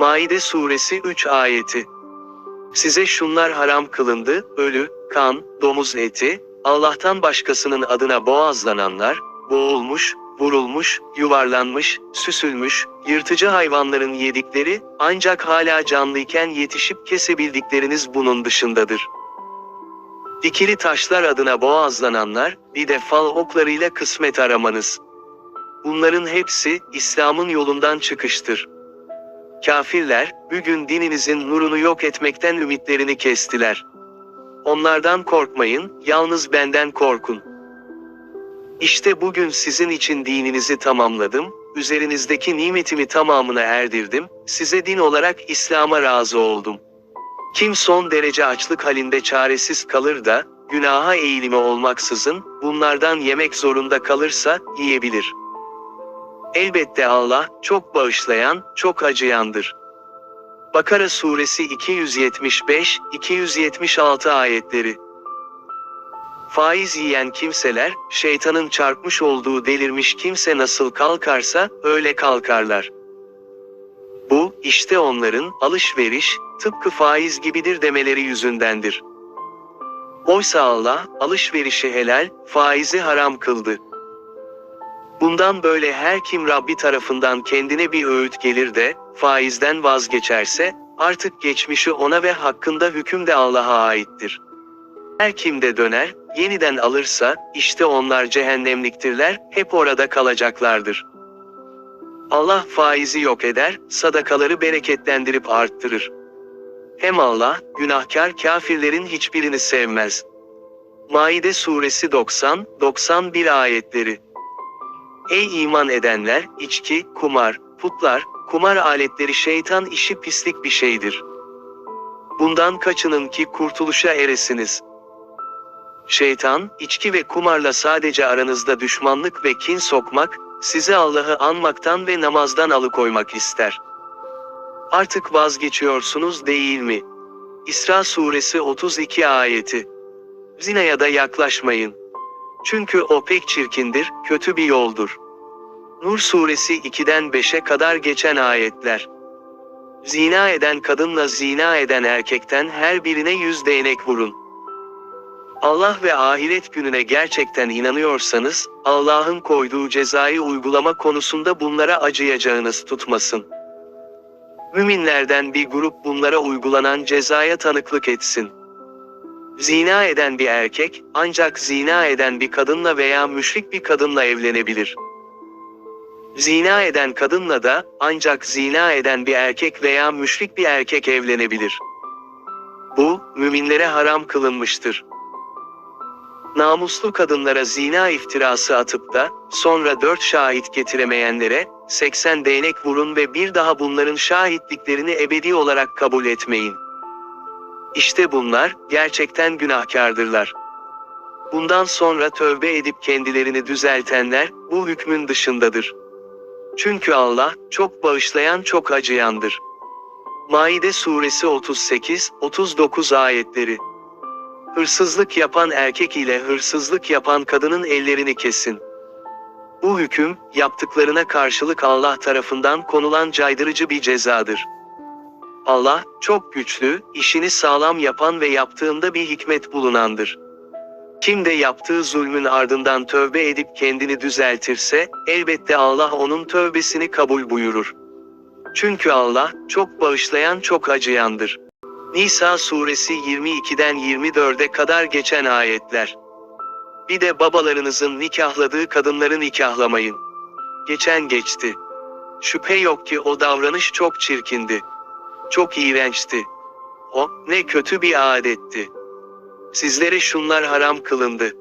Maide suresi 3 ayeti. Size şunlar haram kılındı, ölü, kan, domuz eti, Allah'tan başkasının adına boğazlananlar, boğulmuş, vurulmuş, yuvarlanmış, süsülmüş, yırtıcı hayvanların yedikleri, ancak hala canlıyken yetişip kesebildikleriniz bunun dışındadır. Dikili taşlar adına boğazlananlar, bir de fal oklarıyla kısmet aramanız. Bunların hepsi, İslam'ın yolundan çıkıştır. Kafirler, bugün dininizin nurunu yok etmekten ümitlerini kestiler. Onlardan korkmayın, yalnız benden korkun. İşte bugün sizin için dininizi tamamladım, üzerinizdeki nimetimi tamamına erdirdim, size din olarak İslam'a razı oldum. Kim son derece açlık halinde çaresiz kalır da, günaha eğilimi olmaksızın, bunlardan yemek zorunda kalırsa, yiyebilir. Elbette Allah, çok bağışlayan, çok acıyandır. Bakara suresi 275-276 ayetleri. Faiz yiyen kimseler, şeytanın çarpmış olduğu delirmiş kimse nasıl kalkarsa, öyle kalkarlar. Bu, işte onların, alışveriş, tıpkı faiz gibidir demeleri yüzündendir. Oysa Allah, alışverişi helal, faizi haram kıldı. Bundan böyle her kim Rabbi tarafından kendine bir öğüt gelir de, faizden vazgeçerse, artık geçmişi ona ve hakkında hüküm de Allah'a aittir. Her kim de döner, yeniden alırsa, işte onlar cehennemliktirler, hep orada kalacaklardır. Allah faizi yok eder, sadakaları bereketlendirip arttırır. Hem Allah, günahkar kafirlerin hiçbirini sevmez. Maide suresi 90-91 ayetleri. Ey iman edenler, içki, kumar, putlar, kumar aletleri şeytan işi pislik bir şeydir. Bundan kaçının ki kurtuluşa eresiniz. Şeytan, içki ve kumarla sadece aranızda düşmanlık ve kin sokmak, sizi Allah'ı anmaktan ve namazdan alıkoymak ister. Artık vazgeçiyorsunuz değil mi? İsra suresi 32 ayeti. Zinaya da yaklaşmayın. Çünkü o pek çirkindir, kötü bir yoldur. Nur suresi 2'den 5'e kadar geçen ayetler. Zina eden kadınla zina eden erkekten her birine yüz değnek vurun. Allah ve ahiret gününe gerçekten inanıyorsanız, Allah'ın koyduğu cezayı uygulama konusunda bunlara acıyacağınız tutmasın. Müminlerden bir grup bunlara uygulanan cezaya tanıklık etsin. Zina eden bir erkek, ancak zina eden bir kadınla veya müşrik bir kadınla evlenebilir. Zina eden kadınla da, ancak zina eden bir erkek veya müşrik bir erkek evlenebilir. Bu, müminlere haram kılınmıştır. Namuslu kadınlara zina iftirası atıp da, sonra dört şahit getiremeyenlere, 80 değnek vurun ve bir daha bunların şahitliklerini ebedi olarak kabul etmeyin. İşte bunlar, gerçekten günahkardırlar. Bundan sonra tövbe edip kendilerini düzeltenler, bu hükmün dışındadır. Çünkü Allah, çok bağışlayan çok acıyandır. Maide suresi 38-39 ayetleri. Hırsızlık yapan erkek ile hırsızlık yapan kadının ellerini kesin. Bu hüküm, yaptıklarına karşılık Allah tarafından konulan caydırıcı bir cezadır. Allah, çok güçlü, işini sağlam yapan ve yaptığında bir hikmet bulunandır. Kim de yaptığı zulmün ardından tövbe edip kendini düzeltirse, elbette Allah onun tövbesini kabul buyurur. Çünkü Allah, çok bağışlayan çok acıyandır. Nisa suresi 22'den 24'e kadar geçen ayetler. Bir de babalarınızın nikahladığı kadınları nikahlamayın. Geçen geçti. Şüphe yok ki o davranış çok çirkindi. Çok iğrençti. O, ne kötü bir adetti. Sizlere şunlar haram kılındı.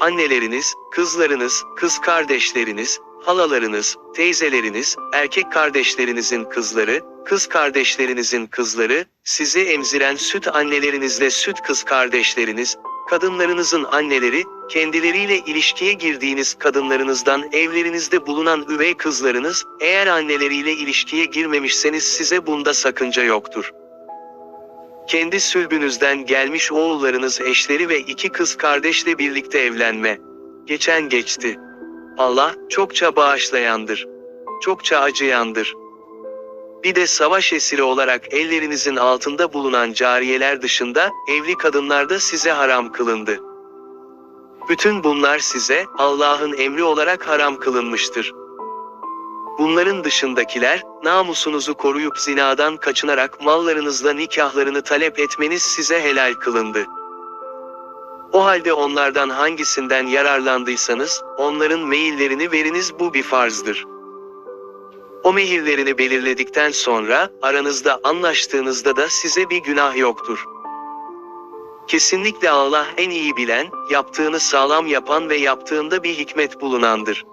Anneleriniz, kızlarınız, kız kardeşleriniz, halalarınız, teyzeleriniz, erkek kardeşlerinizin kızları, kız kardeşlerinizin kızları, sizi emziren süt annelerinizle süt kız kardeşleriniz, kadınlarınızın anneleri, kendileriyle ilişkiye girdiğiniz kadınlarınızdan evlerinizde bulunan üvey kızlarınız, eğer anneleriyle ilişkiye girmemişseniz size bunda sakınca yoktur. Kendi sülbünüzden gelmiş oğullarınız eşleri ve iki kız kardeşle birlikte evlenme. Geçen geçti. Allah, çokça bağışlayandır. Çokça acıyandır. Bir de savaş esiri olarak ellerinizin altında bulunan cariyeler dışında, evli kadınlar da size haram kılındı. Bütün bunlar size, Allah'ın emri olarak haram kılınmıştır. Bunların dışındakiler, namusunuzu koruyup zinadan kaçınarak mallarınızla nikahlarını talep etmeniz size helal kılındı. O halde onlardan hangisinden yararlandıysanız, onların meyillerini veriniz bu bir farzdır. O mehirlerini belirledikten sonra, aranızda anlaştığınızda da size bir günah yoktur. Kesinlikle Allah en iyi bilen, yaptığını sağlam yapan ve yaptığında bir hikmet bulunandır.